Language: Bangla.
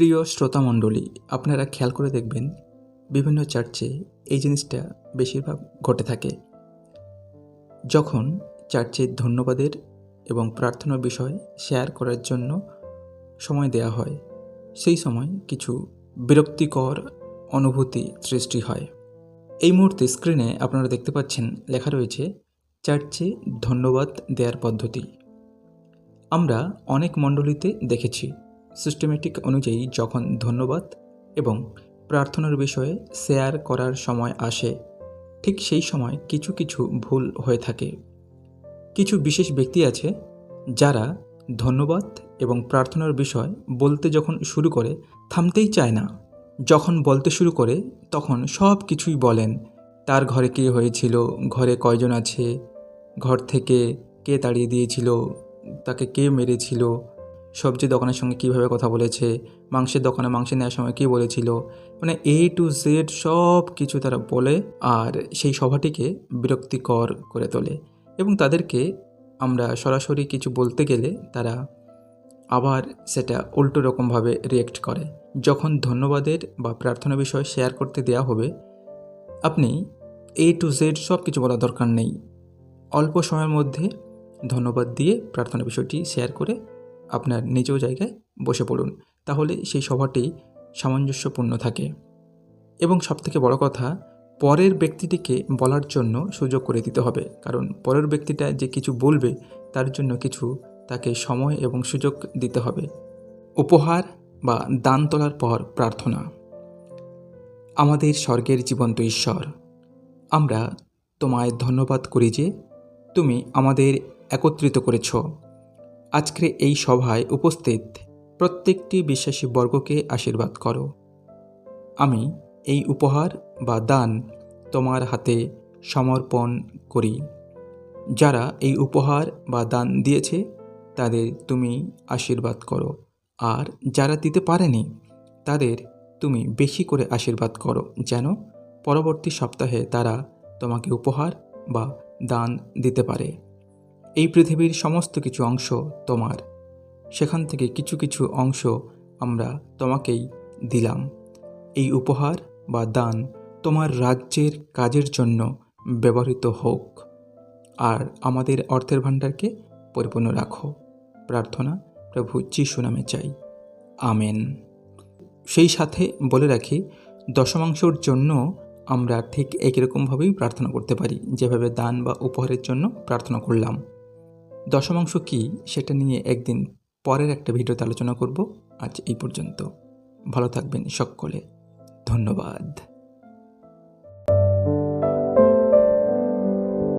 প্রিয় শ্রোতামণ্ডলী, আপনারা খেয়াল করে দেখবেন, বিভিন্ন চার্চে এই জিনিসটা বেশিরভাগ ঘটে থাকে। যখন চার্চে ধন্যবাদের এবং প্রার্থনার বিষয় শেয়ার করার জন্য সময় দেয়া হয়, সেই সময় কিছু বিরক্তিকর অনুভূতি সৃষ্টি হয়। এই মুহূর্তে স্ক্রিনে আপনারা দেখতে পাচ্ছেন, লেখা রয়েছে, চার্চে ধন্যবাদ দেওয়ার পদ্ধতি। আমরা অনেক মণ্ডলীতে দেখেছি। সিস্টেমেটিক অনুযায়ী যখন ধন্যবাদ এবং প্রার্থনার বিষয়ে শেয়ার করার সময় আসে, ঠিক সেই সময় কিছু কিছু ভুল হয়ে থাকে। কিছু বিশেষ ব্যক্তি আছে যারা ধন্যবাদ এবং প্রার্থনার বিষয় বলতে যখন শুরু করে, থামতেই চায় না। যখন বলতে শুরু করে, তখন সব কিছুই বলেন। তার ঘরে কে হয়েছিল, ঘরে কয়জন আছে, ঘর থেকে কে তাড়িয়ে দিয়েছিল, তাকে কে মেরেছিল সবজি দোকানের সঙ্গে কীভাবে কথা বলেছে, মাংসের দোকানে মাংস নেওয়ার সময় কী বলেছিল মানে এ টু জেড সব কিছু তারা বলে আর সেই সভাটিকে বিরক্তিকর করে তোলে। এবং তাদেরকে আমরা সরাসরি কিছু বলতে গেলে তারা আবার সেটা উল্টো রকমভাবে রিয়েক্ট করে। যখন ধন্যবাদের বা প্রার্থনা বিষয় শেয়ার করতে দেয়া হবে, আপনি এ টু জেড সব কিছু বলার দরকার নেই। অল্প সময়ের মধ্যে ধন্যবাদ দিয়ে প্রার্থনা বিষয়টি শেয়ার করে আপনার নিজেও জায়গায় বসে পড়ুন। তাহলে সেই সভাটি সামঞ্জস্যপূর্ণ থাকে। এবং সবথেকে বড় কথা, পরের ব্যক্তিটিকে বলার জন্য সুযোগ করে দিতে হবে। কারণ পরের ব্যক্তিটা যে কিছু বলবে, তার জন্য কিছু তাকে সময় এবং সুযোগ দিতে হবে। উপহার বা দান তোলার পর প্রার্থনা। আমাদের স্বর্গের জীবন্ত ঈশ্বর, আমরা তোমায় ধন্যবাদ করি যে তুমি আমাদের একত্রিত করেছ। আজকের এই সভায় উপস্থিত প্রত্যেকটি বিশ্বাসী বর্গকে আশীর্বাদ করো। আমি এই উপহার বা দান তোমার হাতে সমর্পণ করি। যারা এই উপহার বা দান দিয়েছে, তাদের তুমি আশীর্বাদ করো। আর যারা দিতে পারেনি, তাদের তুমি বেশি করে আশীর্বাদ করো যেন পরবর্তী সপ্তাহে তারা তোমাকে উপহার বা দান দিতে পারে। এই পৃথিবীর সমস্ত কিছু অংশ তোমার। সেখান থেকে কিছু কিছু অংশ আমরা তোমাকেই দিলাম। এই উপহার বা দান তোমার রাজ্যের কাজের জন্য ব্যবহৃত হোক। আর আমাদের অর্থের ভাণ্ডারকে পরিপূর্ণ রাখো। প্রার্থনা প্রভু যিশু নামে চাই। আমেন। সেই সাথে বলে রাখি, দশমাংশর জন্য আমরা ঠিক একই রকমভাবেই প্রার্থনা করতে পারি, যেভাবে দান বা উপহারের জন্য প্রার্থনা করলাম। দশমাংশ কি সেটা নিয়ে একদিন পরের একটা ভিডিওতে আলোচনা করব। আজ এই পর্যন্ত। ভালো থাকবেন সকলে। ধন্যবাদ।